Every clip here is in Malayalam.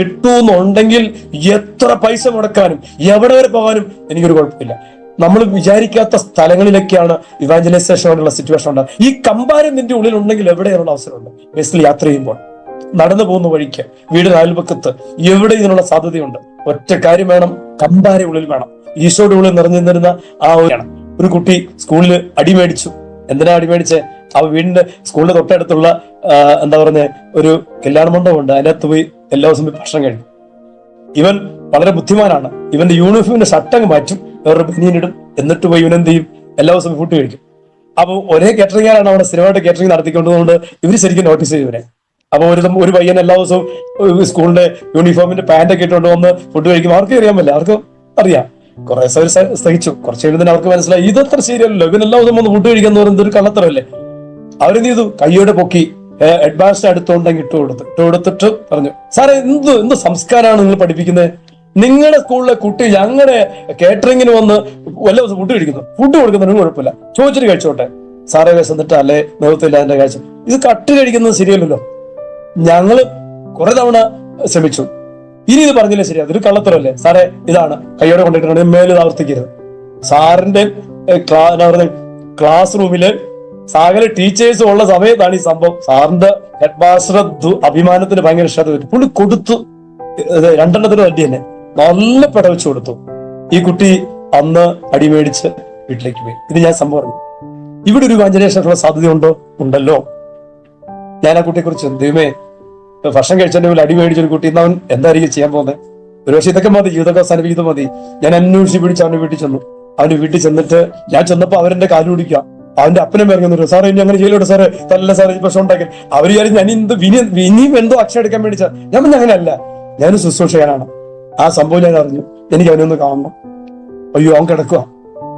കിട്ടുമെന്നുണ്ടെങ്കിൽ എത്ര പൈസ മുടക്കാനും എവിടെ വരെ പോകാനും എനിക്കൊരു കുഴപ്പമില്ല. നമ്മൾ വിചാരിക്കാത്ത സ്ഥലങ്ങളിലൊക്കെയാണ് ഉള്ള സിറ്റുവേഷൻ ഉണ്ടാകും ഈ കമ്പാരം നിന്റെ ഉള്ളിൽ ഉണ്ടെങ്കിൽ എവിടെയുള്ള അവസരമുണ്ട്? ബസ്സിൽ യാത്ര ചെയ്യുമ്പോൾ നടന്നു പോകുന്ന വഴിക്ക് വീടിന് അയൽപക്കത്ത് എവിടെ ഇതിനുള്ള സാധ്യതയുണ്ട്? ഒറ്റ കാര്യം വേണം കമ്പാര ഉള്ളിൽ വേണം. ഈശോയുടെ ഉള്ളിൽ നിറഞ്ഞു നിന്നിരുന്ന ആ ഒരു ഒരു കുട്ടി സ്കൂളിൽ അടിമേടിച്ചു എന്തിനാ അടിമേടിച്ച് ആ വീടിന്റെ സ്കൂളിന്റെ തൊട്ടടുത്തുള്ള എന്താ പറഞ്ഞ ഒരു കല്യാണ മണ്ഡപമുണ്ട്. അതിനകത്ത് പോയി എല്ലാ ദിവസവും ഭക്ഷണം കഴിക്കും. ഇവൻ വളരെ ബുദ്ധിമാനാണ്. ഇവന്റെ യൂണിഫോമിന്റെ ഷട്ടങ്ങ് മാറ്റും. വേറൊരു ബനിയനിടും എന്നിട്ട് പോയി ഇവൻ എന്ത് ചെയ്യും? എല്ലാ ദിവസവും ഫുഡ് കഴിക്കും. അപ്പൊ ഒരേ കേറ്ററിംഗാണ് അവിടെ സ്ഥിരമായിട്ട് കേറ്ററിംഗ് നടത്തിക്കൊണ്ടതുകൊണ്ട് ഇവർ ശരിക്കും നോട്ടീസ് ചെയ്തു ഇവരെ. അപ്പോൾ ഒരു ഒരു പയ്യൻ എല്ലാ ദിവസവും സ്കൂളിന്റെ യൂണിഫോമിന്റെ പാന്റ് ഒക്കെ ഇട്ടുകൊണ്ട് വന്ന് ഫുഡ് കഴിക്കും. അവർക്ക് അറിയാൻ പറ്റില്ല. അവർക്ക് അറിയാം. കുറെ അവർ സഹിച്ചു. കുറച്ച് കഴിയുമ്പോൾ അവർക്ക് മനസ്സിലായി. ഇതത്ര ശരിയല്ലല്ലോ ഇവൻ എല്ലാ ദിവസവും വന്ന് ഫുഡ് കഴിക്കാൻ പറയുന്നത് ഒരു കള്ളത്തരല്ലേ അവരെന്ത് ചെയ്തു? കയ്യോടെ പൊക്കി ഹെഡ് മാസ്റ്റർ അടുത്തോണ്ടെങ്കിൽ ഇട്ട് കൊടുത്തു ഇട്ട് കൊടുത്തിട്ട് പറഞ്ഞു സാറേ എന്ത് എന്ത് സംസ്കാരമാണ് നിങ്ങൾ പഠിപ്പിക്കുന്നത് നിങ്ങളുടെ സ്കൂളിലെ കുട്ടി ഞങ്ങളുടെ കേറ്ററിങ്ങിന് വന്ന് വല്ല ദിവസം ഫുഡ് കഴിക്കുന്നു. ഫുഡ് കൊടുക്കുന്നതിനും കുഴപ്പമില്ല. ചോദിച്ചിട്ട് കഴിച്ചോട്ടെ. സാറേ വിശന്നിട്ട് അല്ലെ നിവൃത്തില്ല അതിന്റെ കാഴ്ച. ഇത് കട്ട് കഴിക്കുന്നത് ശരിയല്ലല്ലോ. ഞങ്ങൾ കുറെ തവണ ശ്രമിച്ചു. ഇനി ഇത് പറഞ്ഞില്ലേ ശരിയാ? ഇതൊരു കള്ളത്തരല്ലേ സാറേ ഇതാണ്. കയ്യോടെ കൊണ്ടിട്ടുണ്ടെങ്കിൽ മേലെ ഇത് ആവർത്തിക്കരുത്. സാറിന്റെ ക്ലാസ് റൂമിൽ സകല ടീച്ചേഴ്സും ഉള്ള സമയത്താണ് ഈ സംഭവം. സാറിന്റെ ഹെഡ് മാസ്റ്റർ അഭിമാനത്തിന് ഭയങ്കര ഇഷ്ടത്തിൽ പുള്ളി കൊടുത്തു. രണ്ടെണ്ണത്തിന് വണ്ടി തന്നെ. നല്ല പിടവെച്ച് കൊടുത്തു. ഈ കുട്ടി അന്ന് അടിമേടിച്ച് വീട്ടിലേക്ക് പോയി. ഇത് ഞാൻ സംഭവം പറഞ്ഞു. ഇവിടെ ഒരു വാഞ്ചനേഷനുള്ള സാധ്യതയുണ്ടോ? ഉണ്ടല്ലോ. ഞാൻ ആ കുട്ടിയെ കുറിച്ച് ദൈവമേ ഭക്ഷണം കഴിച്ചതിന്റെ അടി മേടിച്ച ഒരു കുട്ടി ഇന്ന് അവൻ എന്തായിരിക്കും ചെയ്യാൻ പോകുന്നത് ഒരു പക്ഷെ ഇതൊക്കെ മതി. ജീവിതമൊക്കെ അവസാനിപ്പിക്കുന്നത് മതി. ഞാൻ അന്വേഷിച്ച് പിടിച്ച് അവന്റെ വീട്ടിൽ ചെന്നു. അവന്റെ വീട്ടിൽ ചെന്നിട്ട് ഞാൻ ചെന്നപ്പോ അവരെന്റെ കാൽ പിടിക്കുക അവന്റെ അപ്പനും ഇറങ്ങുന്നുണ്ട് സാറേ ഇനി അങ്ങനെ ചെയ്യലോട്ടെ സാറേ. തല്ല സാറേ ഈ പ്രശ്നം ഉണ്ടാക്കി അവർ വിചാരിച്ചു ഞാൻ എന്ത് വിനി ഇനിയും എന്തോ അക്ഷരം എടുക്കാൻ വേണ്ടി സാർ ഞാൻ പിന്നെ അങ്ങനെയല്ല. ഞാൻ ശുശ്രൂഷകനാണ്. ആ സംഭവം ഞാൻ അറിഞ്ഞു. എനിക്ക് അവനൊന്ന് കാണണം. അയ്യോ അവൻ കിടക്കുക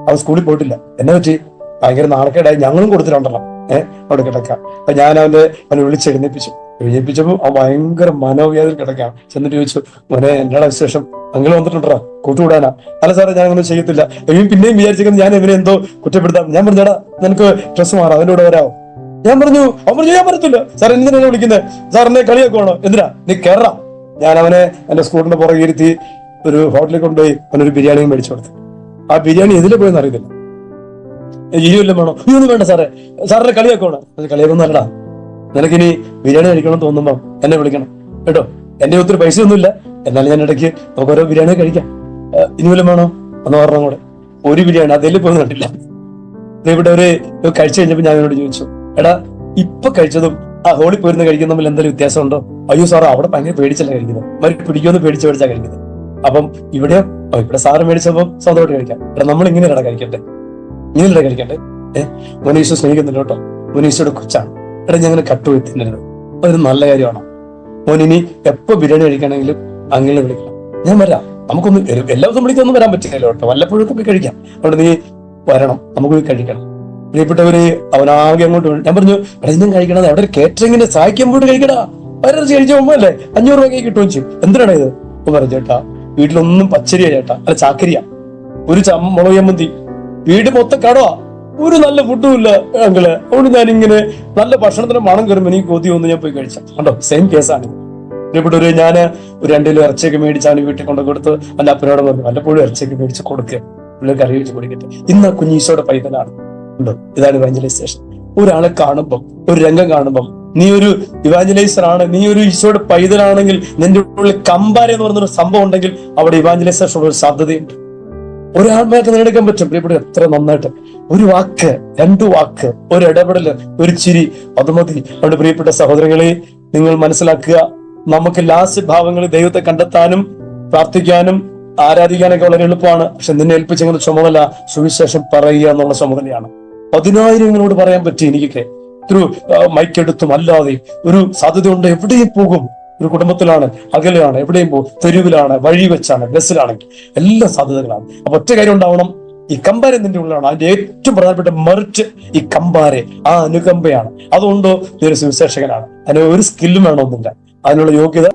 അവൻ സ്കൂളിൽ പോയിട്ടില്ല. എന്നെ പറ്റി ഭയങ്കര നാണക്കേടായി. ഞങ്ങളും കൊടുത്തിട്ടുണ്ടല്ലോ. ഏഹ് അവിടെ കിടക്കാം അപ്പൊ ഞാൻ അവന്റെ അവനെ വിളിച്ച് എഴുന്നേപ്പിച്ചു ആ ഭയങ്കര മനോവ്യാധിയിൽ കിടക്കാം. ചെന്നിട്ട് ചോദിച്ചു മോനെ എന്റെ വിശേഷം? അങ്ങനെ വന്നിട്ടുണ്ടോ? കൂട്ടുകൂടാനാ? അല്ല സാറേ ഞാൻ അങ്ങനെ ചെയ്യത്തില്ല. എങ്കിലും പിന്നെയും വിചാരിച്ചിരിക്കുന്നത് ഞാൻ ഇവനെ എന്തോ കുറ്റപ്പെടുത്താം. ഞാൻ പറഞ്ഞടാ നിനക്ക് ഡ്രസ്സ് മാറാം അതിന്റെ കൂടെ വരാമോ ഞാൻ പറഞ്ഞു അവൻ പറഞ്ഞു ഞാൻ പറ്റത്തില്ല സാർ എന്തിനാണ് വിളിക്കുന്നത് സാർ എന്നെ കളിയാക്കുവാണോ? എന്തിനാ? നീ കയറാം ഞാൻ അവനെ എന്റെ സ്കൂളിന്റെ പുറകെ ഇരുത്തി ഒരു ഹോട്ടലിൽ കൊണ്ടുപോയി അവനൊരു ബിരിയാണിയും മേടിച്ചു കൊടുത്തു. ആ ബിരിയാണി എതിലെ പോയെന്ന് അറിയത്തില്ല. ഇരുവല്ലം വേണോ? ഒന്നും വേണ്ട സാറേ. സാറിനെ കളിയാക്കണോ അത് കളിയാക്കൊന്നും അല്ലടാ നിനക്കിനി ബിരിയാണി കഴിക്കണം തോന്നുമ്പോ എന്നെ വിളിക്കണം. കേട്ടോ? എന്റെ ഒത്തിരി പൈസ ഒന്നുമില്ല എന്നാലും ഞാൻ ഇടയ്ക്ക് നമുക്ക് ഓരോ ബിരിയാണി കഴിക്കാം. ഇനി വല്ലതും വേണോ? ഒന്ന് പറഞ്ഞ കൂടെ. ഒരു ബിരിയാണി അതിൽ പോയി കണ്ടില്ല ഇവിടെ ഒരു കഴിച്ചു കഴിഞ്ഞപ്പോ ഞാൻ എന്നോട് ചോദിച്ചു എടാ ഇപ്പൊ കഴിച്ചതും ആ ഹോളി പോയിരുന്ന് കഴിക്കുന്ന തമ്മിൽ എന്തെങ്കിലും വ്യത്യാസമുണ്ടോ? അയ്യോ സാറോ അവിടെ ഭയങ്കര പേടിച്ചല്ല കഴിക്കുന്നത്. മരി പിടിക്കുമെന്ന് പേടിച്ച് പേടിച്ചാ കഴിക്കുന്നത്. അപ്പം ഇവിടെ ഇവിടെ സാറ് മേടിച്ചപ്പോ സ്വന്തമായിട്ട് കഴിക്കാം. എടാ നമ്മൾ ഇങ്ങനെ ഇട കഴിക്കട്ടെ ഇങ്ങനെയല്ല കഴിക്കട്ടെ ഏഹ് മുനീഷ് സ്നേഹിക്കുന്നില്ല കേട്ടോ. മുനീഷയുടെ കൊച്ചാണ്. എടാ ഞങ്ങൾ കട്ടുപോയി തിന്നരുത് അതൊരു നല്ല കാര്യമാണോ. മോൻ ഇനി എപ്പോ ബിരിയാണി കഴിക്കണമെങ്കിലും അങ്ങനെ വിളിക്കണം. ഞാൻ വരാം. നമുക്കൊന്ന് എല്ലാ ദിവസവും വിളിക്കൊന്നും വരാൻ പറ്റില്ലല്ലോ കേട്ടോ. വല്ലപ്പോഴും ഒക്കെ കഴിക്കാം. അവിടെ നീ വരണം. നമുക്ക് പോയി കഴിക്കണം. പ്രിയപ്പെട്ടവര് അവനാകെ അങ്ങോട്ട് ഞാൻ പറഞ്ഞു എടാ ഞാൻ കഴിക്കണത് അവിടെ ഒരു കേറ്ററിങ്ങിന്റെ സഹായിക്കാൻ പോയിട്ട് കഴിക്കടാ. വരച്ച് കഴിച്ച മുമ്പ് അല്ലേ? അഞ്ഞൂറ് രൂപയ്ക്ക് കിട്ടുകയും ചെയ്യും. എന്തിനാണ് ഇത്? അപ്പൊ പറഞ്ഞു ചേട്ടാ വീട്ടിലൊന്നും പച്ചരിയാ ചേട്ടാ. അല്ല ചാക്കരിയാ. ഒരു ചമ്മ മുളക് ചമ്മന്തി. വീട് മൊത്തം കടവാ. ഒരു നല്ല ഫുഡും ഇല്ല അങ്കിൾ. അതുകൊണ്ട് ഞാൻ ഇങ്ങനെ നല്ല ഭക്ഷണത്തിന് മണം കയറുമ്പോൾ എനിക്ക് കൊതി വന്ന് ഞാൻ പോയി കഴിച്ചു. കണ്ടോ? സെയിം കേസാണ് പ്രിയപ്പെട്ടവര് ഞാൻ ഒരു രണ്ടു കിലോ ഇറച്ചിയൊക്കെ മേടിച്ച് അവന് വീട്ടിൽ കൊണ്ട് കൊടുത്ത് അല്ല അപ്പനോട് പറഞ്ഞു വല്ലപ്പോഴും ഇറച്ചിയൊക്കെ മേടിച്ച് കൊടുക്കുക പിള്ളേർക്ക് കറി വെച്ച് കുടിക്കട്ടെ. ഇന്ന് കുഞ്ഞീശോയുടെ പൈതലാണ്. ഉണ്ടോ ഇതാണ് ഇവാഞ്ചലൈസേഷൻ ഒരാളെ കാണുമ്പം ഒരു രംഗം കാണുമ്പം നീ ഒരു ഇവാഞ്ചലൈസർ ആണ് നീ ഒരു ഈശോയുടെ പൈതലാണെങ്കിൽ നിന്റെ ഉള്ളിൽ കമ്പാര എന്ന് പറഞ്ഞൊരു സംഭവം ഉണ്ടെങ്കിൽ അവിടെ ഇവാഞ്ചലൈസേഷൻ ഒരു സാധ്യതയുണ്ട്. ഒരാത്മായിട്ട് നേടിക്കാൻ പറ്റും. പ്രിയപ്പെട്ട എത്ര നന്നായിട്ട്. ഒരു വാക്ക് രണ്ടു വാക്ക് ഒരു ഇടപെടൽ ഒരു ചിരി അത് മതി. അവിടെ പ്രിയപ്പെട്ട സഹോദരങ്ങളെ നിങ്ങൾ മനസ്സിലാക്കുക നമുക്ക് ലാസ്റ്റ് ഭാവങ്ങളിൽ ദൈവത്തെ കണ്ടെത്താനും പ്രാർത്ഥിക്കാനും ആരാധിക്കാനൊക്കെ വളരെ എളുപ്പമാണ്. പക്ഷെ നിന്നെ ഏൽപ്പിച്ചെങ്കിൽ ചുമതല സുവിശേഷം പറയുക എന്നുള്ള ചുമതലയാണ്. പതിനായിരങ്ങളോട് പറയാൻ പറ്റി എനിക്കൊക്കെ. ഒരു മൈക്കെടുത്തും അല്ലാതെ ഒരു സാധ്യത കൊണ്ട് എവിടെയും പോകും. ഒരു കുടുംബത്തിലാണ് അകലെയാണ് എവിടെയും പോകും തെരുവിലാണ് വഴി വെച്ചാണ് ബസ്സിലാണെങ്കിൽ എല്ലാ സാധ്യതകളാണ്. അപ്പൊ ഒറ്റ കാര്യം ഉണ്ടാവണം ഈ കമ്പാര നിന്റെ ഉള്ളിലാണ്. അതിന്റെ ഏറ്റവും പ്രധാനപ്പെട്ട മെറിറ്റ് ഈ കമ്പാരെ ആ അനുകമ്പയാണ്. അതുകൊണ്ട് നീ ഒരു സുവിശേഷകനാണ്. അതിന് ഒരു സ്കില്ലും വേണമെന്നില്ല. അതിനുള്ള യോഗ്യത